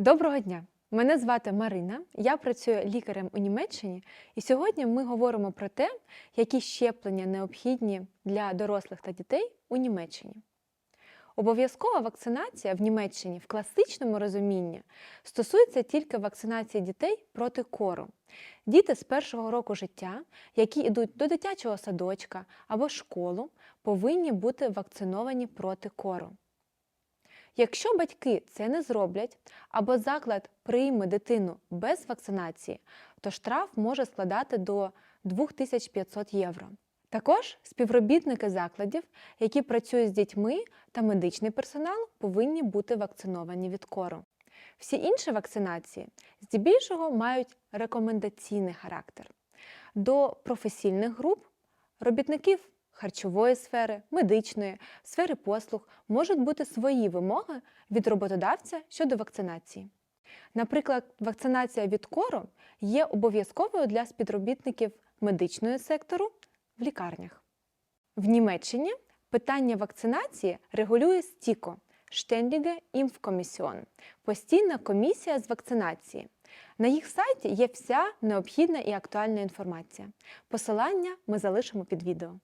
Доброго дня! Мене звати Марина, я працюю лікарем у Німеччині, і сьогодні ми говоримо про те, які щеплення необхідні для дорослих та дітей у Німеччині. Обов'язкова вакцинація в Німеччині в класичному розумінні стосується тільки вакцинації дітей проти кору. Діти з першого року життя, які йдуть до дитячого садочка або школу, повинні бути вакциновані проти кору. Якщо батьки це не зроблять або заклад прийме дитину без вакцинації, то штраф може складати до 2500 євро. Також співробітники закладів, які працюють з дітьми та медичний персонал, повинні бути вакциновані від кору. Всі інші вакцинації здебільшого мають рекомендаційний характер. До професійних груп робітників харчової сфери, медичної, сфери послуг можуть бути свої вимоги від роботодавця щодо вакцинації. Наприклад, вакцинація від кору є обов'язковою для співробітників медичного сектору в лікарнях. В Німеччині питання вакцинації регулює стіко Ständige Impfkommission – постійна комісія з вакцинації. На їх сайті є вся необхідна і актуальна інформація. Посилання ми залишимо під відео.